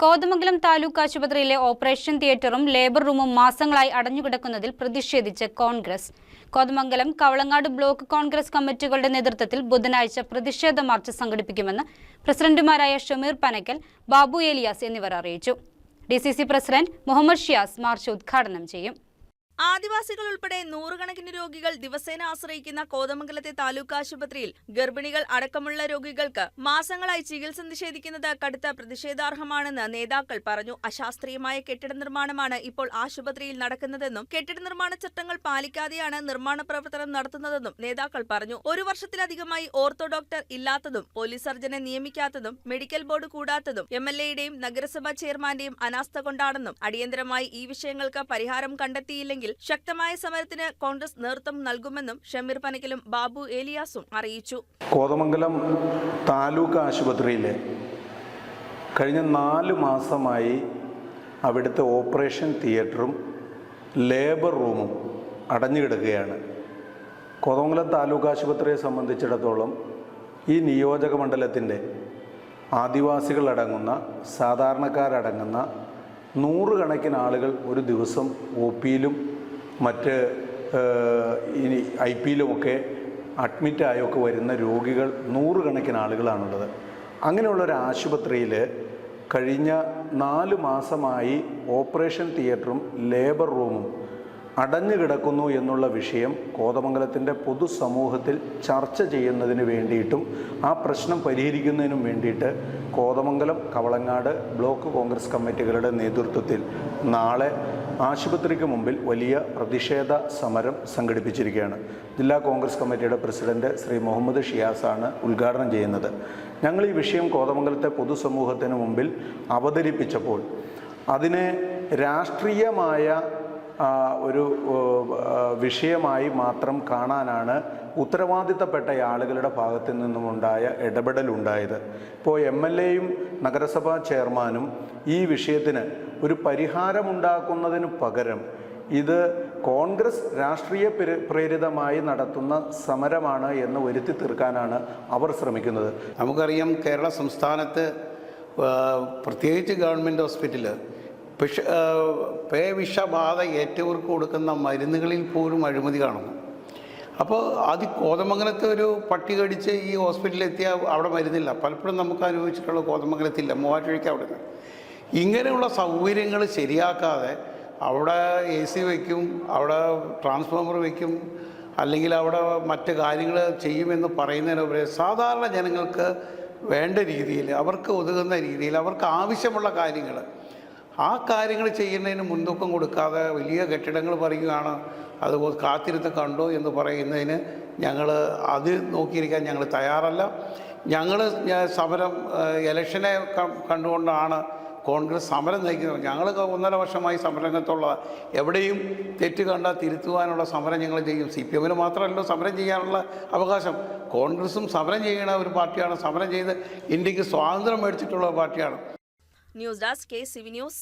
കോതമംഗലം താലൂക്ക് ആശുപത്രിയിലെ operation തിയേറ്ററും labour റൂമും മാസങ്ങളായി അടഞ്ഞുകിടക്കുന്നതിൽ പ്രതിഷേധിച്ച് കോൺഗ്രസ്. കോതമംഗലം കവളങ്ങാട് ബ്ലോക്ക് കോൺഗ്രസ് കമ്മിറ്റികളുടെ നേതൃത്വത്തിൽ ബുധനാഴ്ച പ്രതിഷേധ മാർച്ച് സംഘടിപ്പിക്കുമെന്ന് പ്രസിഡന്റുമാരായ ഷമീർ പനക്കൽ ബാബു ഏലിയാസ് എന്നിവർ അറിയിച്ചു. D president Muhammad Shiyas march ഉദ്ഘാടനം ചെയ്യും. ആദിവാസികൾ ഉൾപ്പെടെ നൂറുകണക്കിന് രോഗികൾ ദിവസേന ആശ്രയിക്കുന്ന കോതമംഗലത്തെ താലൂക്ക് ആശുപത്രിയിൽ ഗർഭിണികൾ അടക്കമുള്ള രോഗികൾക്ക് മാസങ്ങളായി ചികിത്സ നിഷേധിക്കുന്നത് കടുത്ത പ്രതിഷേധാർഹമാണെന്ന് നേതാക്കൾ പറഞ്ഞു. അശാസ്ത്രീയമായ കെട്ടിട നിർമ്മാണമാണ് ഇപ്പോൾ ആശുപത്രിയിൽ നടക്കുന്നതെന്നും കെട്ടിട നിർമ്മാണ ചട്ടങ്ങൾ പാലിക്കാതെയാണ് നിർമ്മാണ പ്രവർത്തനം നടത്തുന്നതെന്നും നേതാക്കൾ പറഞ്ഞു. ഒരു വർഷത്തിലധികമായി ഓർത്തോ ഡോക്ടർ ഇല്ലാത്തതും പോലീസ് സർജനെ നിയമിക്കാത്തതും മെഡിക്കൽ ബോർഡ് കൂടാത്തതും എം എൽ എയുടെയും നഗരസഭാ ചെയർമാന്റെയും അനാസ്ഥ കൊണ്ടാണെന്നും അടിയന്തരമായി ഈ വിഷയങ്ങൾക്ക് പരിഹാരം കണ്ടെത്തിയില്ലെങ്കിൽ ശക്തമായ സമരത്തിന് കോൺഗ്രസ് നേതൃത്വം നൽകുമെന്നും ഷമീർ പനക്കിലും ബാബു ഏലിയാസും അറിയിച്ചു. കോതമംഗലം താലൂക്ക് ആശുപത്രിയിലെ കഴിഞ്ഞ നാല് മാസമായി അവിടുത്തെ ഓപ്പറേഷൻ തിയേറ്ററും ലേബർ റൂമും അടഞ്ഞു കിടക്കുകയാണ് കോതമംഗലം താലൂക്ക് ആശുപത്രിയെ സംബന്ധിച്ചിടത്തോളം ഈ നിയോജക മണ്ഡലത്തിന്റെ ആദിവാസികളടങ്ങുന്ന സാധാരണക്കാരടങ്ങുന്ന നൂറുകണക്കിന് ആളുകൾ ഒരു ദിവസം ഒ പിയിലും മറ്റ് ഇനി ഐ പിയിലുമൊക്കെ അഡ്മിറ്റായൊക്കെ വരുന്ന രോഗികൾ നൂറുകണക്കിന് ആളുകളാണുള്ളത്. അങ്ങനെയുള്ള ഒരു ആശുപത്രിയിൽ കഴിഞ്ഞ നാല് മാസമായി ഓപ്പറേഷൻ തിയേറ്ററും ലേബർ റൂമും അടഞ്ഞു കിടക്കുന്നു എന്നുള്ള വിഷയം കോതമംഗലത്തിന്റെ പൊതുസമൂഹത്തിൽ ചർച്ച ചെയ്യുന്നതിന് വേണ്ടിയിട്ടും ആ പ്രശ്നം പരിഹരിക്കുന്നതിനും വേണ്ടിയിട്ട് കോതമംഗലം കവളങ്ങാട് ബ്ലോക്ക് കോൺഗ്രസ് കമ്മിറ്റികളുടെ നേതൃത്വത്തിൽ നാളെ ആശുപത്രിക്ക് മുമ്പിൽ വലിയ പ്രതിഷേധ സമരം സംഘടിപ്പിച്ചിരിക്കുകയാണ്. ജില്ലാ കോൺഗ്രസ് കമ്മിറ്റിയുടെ പ്രസിഡന്റ് ശ്രീ മുഹമ്മദ് ഷിയാസാണ് ഉദ്ഘാടനം ചെയ്യുന്നത്. ഞങ്ങൾ ഈ വിഷയം കോതമംഗലത്തെ പൊതുസമൂഹത്തിന് മുമ്പിൽ അവതരിപ്പിച്ചപ്പോൾ അതിനെ രാഷ്ട്രീയമായ ഒരു വിഷയമായി മാത്രം കാണാനാണ് ഉത്തരവാദിത്തപ്പെട്ട ആളുകളുടെ ഭാഗത്തു നിന്നുമുണ്ടായ ഇടപെടലുണ്ടായത്. ഇപ്പോൾ എം എൽ എയും നഗരസഭാ ചെയർമാനും ഈ വിഷയത്തിന് ഒരു പരിഹാരമുണ്ടാക്കുന്നതിന് പകരം ഇത് കോൺഗ്രസ് രാഷ്ട്രീയ പ്രേരിതമായി നടത്തുന്ന സമരമാണ് എന്ന് വരുത്തി തീർക്കാനാണ് അവർ ശ്രമിക്കുന്നത്. നമുക്കറിയാം കേരള സംസ്ഥാനത്ത് പ്രത്യേകിച്ച് ഗവൺമെന്റ് ഹോസ്പിറ്റൽ വിഷ ആ, പേ വിഷബാധ ഏറ്റവർക്ക് കൊടുക്കുന്ന മരുന്നുകളിൽ പോലും അഴിമതി കാണുന്നു. അപ്പോൾ അത് കോതമംഗലത്തെ ഒരു പട്ടി കടിച്ച് ഈ ഹോസ്പിറ്റലിൽ എത്തിയാൽ അവിടെ മരുന്നില്ല. പലപ്പോഴും നമുക്ക് അനുഭവിച്ചിട്ടുള്ള കോതമംഗലത്തില്ല മൂവാറ്റുപുഴയ്ക്ക് അവിടെ നിന്ന് ഇങ്ങനെയുള്ള സൗകര്യങ്ങൾ ശരിയാക്കാതെ അവിടെ എ സി വയ്ക്കും അവിടെ ട്രാൻസ്ഫോമർ വയ്ക്കും അല്ലെങ്കിൽ അവിടെ മറ്റ് കാര്യങ്ങൾ ചെയ്യുമെന്ന് പറയുന്നതിനുപരി സാധാരണ ജനങ്ങൾക്ക് വേണ്ട രീതിയിൽ അവർക്ക് ഒതുങ്ങുന്ന രീതിയിൽ അവർക്ക് ആവശ്യമുള്ള കാര്യങ്ങൾ ആ കാര്യങ്ങൾ ചെയ്യുന്നതിന് മുൻതൂക്കം കൊടുക്കാതെ വലിയ കെട്ടിടങ്ങൾ പറയുകയാണ് അത് കാത്തിരുന്ന് കണ്ടു എന്ന് പറയുന്നതിന് ഞങ്ങൾ അത് നോക്കിയിരിക്കാൻ ഞങ്ങൾ തയ്യാറല്ല. ഞങ്ങൾ സമരം ഇലക്ഷനെ കണ്ടുകൊണ്ടാണ് കോൺഗ്രസ് സമരം നയിക്കുന്നത്. ഞങ്ങൾ ഒന്നര വർഷമായി സമരരംഗത്തുള്ള എവിടെയും തെറ്റ് കണ്ടാൽ തിരുത്തുവാനുള്ള സമരം ഞങ്ങൾ ചെയ്യും. സി പി എമ്മിന് മാത്രമല്ലോ സമരം ചെയ്യാനുള്ള അവകാശം. കോൺഗ്രസും സമരം ചെയ്യുന്ന ഒരു പാർട്ടിയാണ്. സമരം ചെയ്ത് ഇന്ത്യയ്ക്ക് സ്വാതന്ത്ര്യം മേടിച്ചിട്ടുള്ള പാർട്ടിയാണ്. News desk కేసీవీ news